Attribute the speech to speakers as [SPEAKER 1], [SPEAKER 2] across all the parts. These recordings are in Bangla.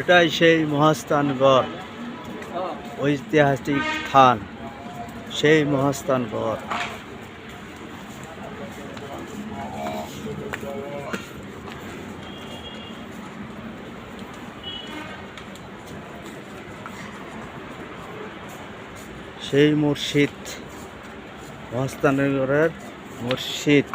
[SPEAKER 1] এটাই সেই মহাস্থানগড় ঐতিহাসিক স্থান সেই মহাস্থানগড় সেই মসজিদ মহাস্থানগড়ের মসজিদ।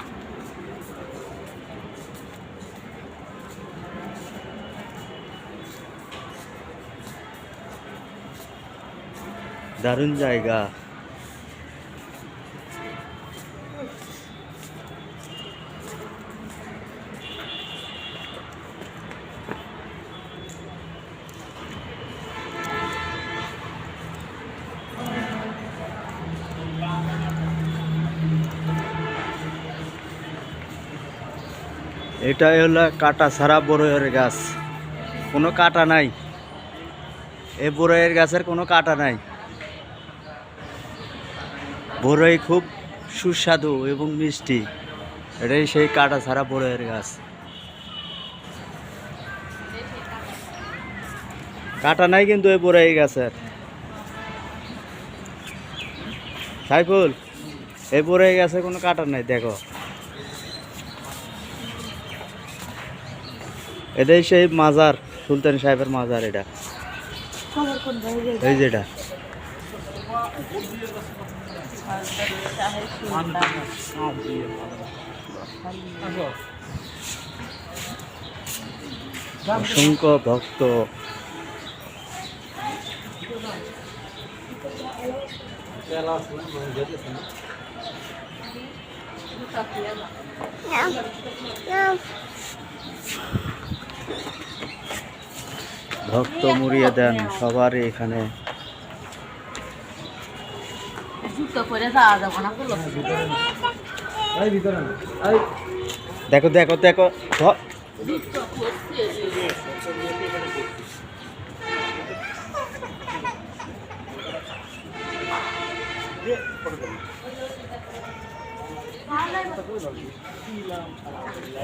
[SPEAKER 1] দারুণ জায়গা। এটাই হলো কাটা ছাড়া বড়ইয়ের গাছ। কোনো কাটা নাই। এই বড়ইয়ের গাছের কোনো কাটা নাই। বড়ই খুব সুস্বাদু এবং মিষ্টি। এটাই সেই কাটা ছাড়া বড়ইয়ের গাছ। কাটা নাই কিন্তু এই বড়ই গাছের। সাইফুল এই বড়ই গাছে কোনো কাটা নাই দেখো। এটাই সেই মাজার সুলতান সাহেবের মাজার এটা। এই যেটা অসংখ্য ভক্ত। ভক্ত মুড়িয়ে দেন সবারই এখানে
[SPEAKER 2] করে যাওয়া যাব না
[SPEAKER 1] দেখো দেখো দেখো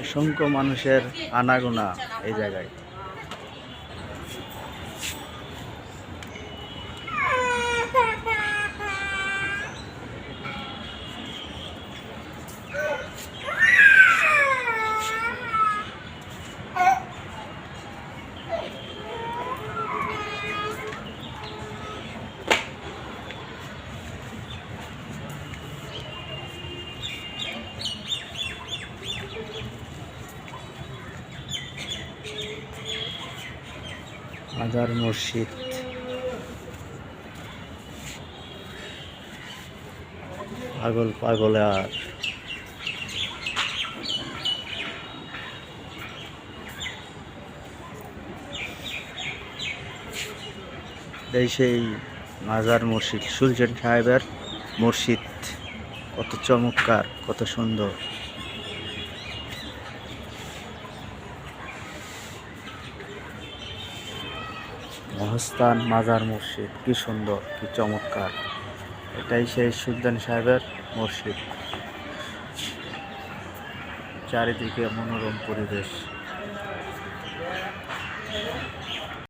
[SPEAKER 1] অসংখ্য মানুষের আনাগোনা এই জায়গায়। আজার মসজিদ। পাগল পাগল আর। এই সেই মাজার মসজিদ, সুলতান সাহেবের মসজিদ। কত চমৎকার, কত সুন্দর। মহস্তান মাজার মসজিদ। কি সুন্দর, কি চমৎকার। এটাই সেই সুলতান সাহেবের মসজিদ। চারিদিকে মনোরম পরিবেশ।